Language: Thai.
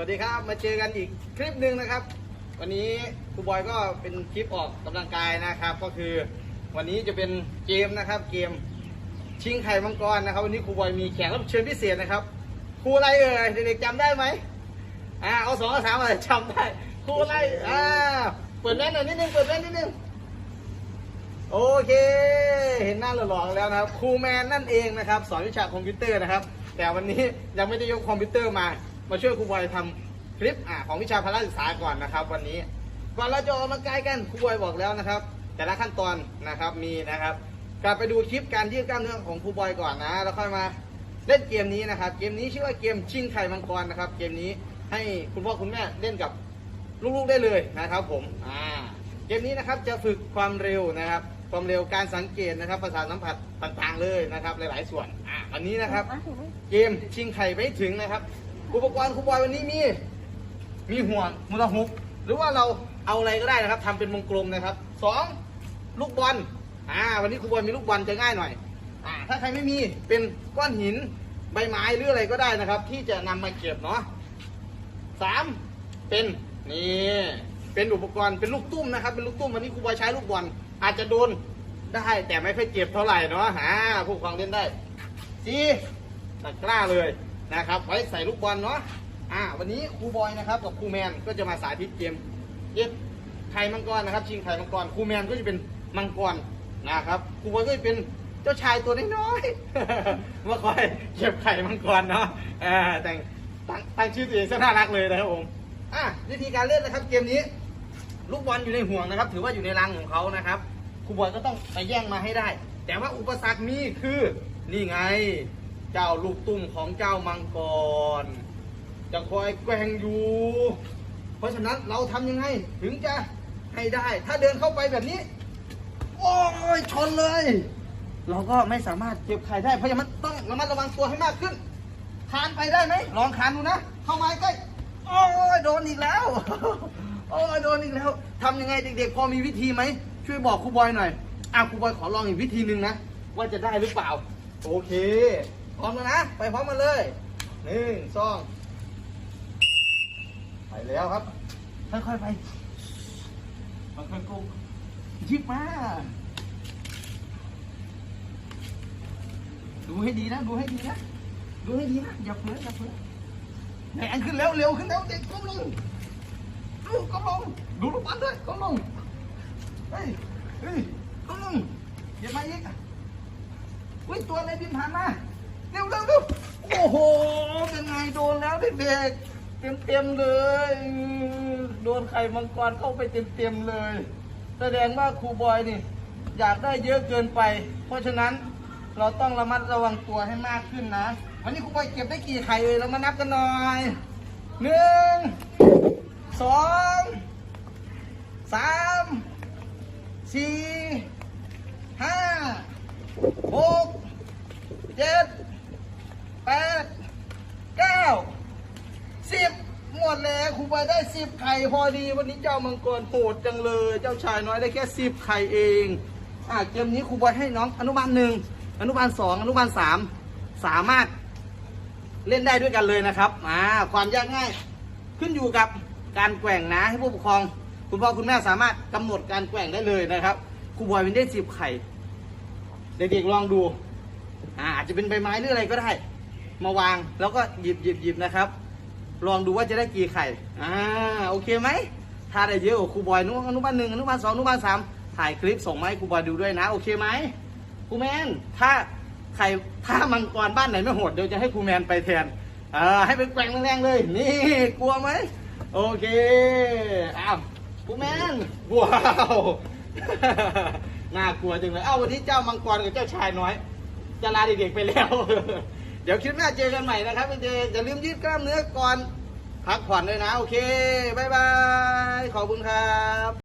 วัสดีครับมาเจอกันอีกคลิปหนึ่งนะครับ วันนี้ครูบอยก็เป็นคลิปออกกำลังกายนะครับ ก็คือวันนี้จะเป็นเกมนะครับ เกมชิงไข่มังกรนะครับ วันนี้ครูบอยมีแขกรับเชิญพิเศษนะครับครูอะไรเอ่ยเด็กๆจำได้ไหมอ่าเอาสองเอาสามอะไรจำได้ครูอะไรอ่าเปิดแว่นหน่อยนิดนึงเปิดแว่นนิดนึงโอเค เห็นหน้าหล่อๆแล้วนะครับครูแมนนั่นเองนะครับ สอนวิชาคอมพิวเตอร์นะครับ แต่วันนี้ยังไม่ได้ยกคอมพิวเตอร์มา มาช่วยครูบอยทำคลิปอ่าของวิชาพละศึกษาก่อนนะครับ วันนี้ก่อนเราจะออกกำลังกายกันครูบอยบอกแล้วนะครับ แต่ละขั้นตอนนะครับมีนะครับ กลับไปดูคลิปการยืดกล้ามเนื้อของครูบอยก่อนนะแล้วค่อยมาเล่นเกมนี้นะครับ เกมนี้ชื่อว่าเกมชิงไข่มังกรนะครับ เกมนี้ให้คุณพ่อคุณแม่เล่นกับลูกๆได้เลยนะครับ ผมอ่าเกมนี้นะครับจะฝึกความเร็วนะครับ ความเร็วการสังเกตนะครับประสาทสัมผัสต่างๆเลยนะครับ หลายๆส่วนอ่าอันนี้นะครับ เกมชิงไข่ไปให้ถึงนะครับ อุปกรณ์ครูบอยวันนี้มี มีห่วงมูลหุบหรือว่าเราเอาอะไรก็ได้นะครับทำเป็นวงกลมนะครับสองลูกบอลอ่าวันนี้ครูบอยมีลูกบอลจะง่ายหน่อยอ่าถ้าใครไม่มีเป็นก้อนหินใบไม้หรืออะไรก็ได้นะครับ ที่จะนำมาเก็บเนาะสามเป็นนี่เป็นอุปกรณ์เป็นลูกตุ้มนะครับ เป็นลูกตุ้มวันนี้ครูบอยใช้ลูกบอลอาจจะโดนได้แต่ไม่ค่อยเจ็บเท่าไหร่เนาะฮะผู้ปกครองเล่นได้สี่ตะกร้าเลย นะครับ ไว้ใส่ลูกบอลเนาะอ่าวันนี้ครูบอยนะครับกับครูแมนก็จะมาสาธิตเกมเย็บไข่มังกรนะครับ ชิงไข่มังกรครูแมนก็จะเป็นมังกรนะครับครูบอยก็จะเป็นเจ้าชายตัวน้อยๆมาคอยเก็บไข่มังกรเนาะอ่าแต่งตั้งชื่อตัวเองซะน่ารักเลยนะครับผมอะวิธีการเล่นนะครับ เกมนี้ ลูกบอลอยู่ในห่วงนะครับ ถือว่าอยู่ในรังของเขานะครับครูบอลก็ต้องไปแย่งมาให้ได้ แต่ว่าอุปสรรคมีคือนี่ไง เจ้าลูกตุ้มของเจ้ามังกรจะคอยแกว่งอยู่ เพราะฉะนั้นเราทำยังไงถึงจะให้ได้ ถ้าเดินเข้าไปแบบนี้ โอ้ยชนเลย เราก็ไม่สามารถเก็บไข่ได้ เพราะฉะนั้นต้องระมัดระวังตัวให้มากขึ้นคานไปได้ไหมลองคานดูนะ เข้ามาใกล้โอ้ยโดนอีกแล้ว โอ้ยโดนอีกแล้วทำยังไงเด็กๆ พอมีวิธีไหม ช่วยบอกครูบอยหน่อยอะครูบอยขอลองอีกวิธีหนึ่งนะ ว่าจะได้หรือเปล่า โอเค พร้อมแล้วนะ ไปพร้อมกันเลยหนึ่งสองไปแล้วครับ ค่อยๆไปมันค่อยๆโกงยิบมา ดูให้ดีนะ ดูให้ดีนะ ดูให้ดีนะ อย่าเผลออย่าเผลอแรงขึ้นแล้วเร็วขึ้นแล้วเด็กก้มลงลูกก้มลง ดูลูกบอลด้วยก้มลง เฮ้ย เฮ้ยก้มลงอย่ามาอีกอุ้ยตัวอะไรบินผ่านมา เร็วเร็วเร็วโอ้โห เป็นไงโดนแล้วเด็กๆเต็มเต็มๆเลย โดนไข่มังกรเข้าไปเต็มเต็มๆเลย แสดงว่าครูบอยนี่ อยากได้เยอะเกินไป เพราะฉะนั้นเราต้องระมัดระวังตัวให้มากขึ้นนะ วันนี้ครูบอยเก็บได้กี่ไข่เลยเรามานับกันหน่อยหนึ่งสองสามสี่ห้าหกเจ็ดแปดเก้าสิบหมดแล้วครูบอย ได้สิบไข่พอดี วันนี้เจ้ามังกรโหดจังเลย เจ้าชายน้อยได้แค่สิบไข่เอง อะเกมนี้ครูบอยให้น้องอนุบาลหนึ่งอนุบาลสองอนุบาลสามสามารถเล่นได้ด้วยกันเลยนะครับอ่าความยากง่าย ขึ้นอยู่กับการแกว่งนะให้ผู้ปกครอง คุณพ่อคุณแม่สามารถกำหนดการแกว่งได้เลยนะครับครูบอยเป็นได้สิบไข่เด็กๆลองดูอ่าอาจจะเป็นใบไม้หรืออะไรก็ได้ มาวางแล้วก็หยิบหยิบหยิบนะครับ ลองดูว่าจะได้กี่ไข่ อ่า โอเคไหม ถ้าได้เยอะกว่าครูบอยนุอนุบาลหนึ่งอนุบาลสองอนุบาลสามถ่ายคลิปส่งมาให้ครูบอยดูด้วยนะ โอเคไหมครูแมน ถ้าใครถ้ามังกรบ้านไหนไม่โหดเดี๋ยวจะให้ครูแมนไปแทน อ่า ให้ไปแกว่งแรงๆเลย นี่ กลัวไหม โอเค อ้าวครูแมน ว้าว น่ากลัวจังเลย เอ้าวันนี้เจ้ามังกรกับเจ้าชายน้อย จะลาเด็กๆไปแล้ว เดี๋ยวคลิปหน้าเจอกันใหม่นะครับเจอย่าลืมยืดกล้ามเนื้อก่อนพักผ่อนด้วยนะ โอเคบายบาย ขอบคุณครับ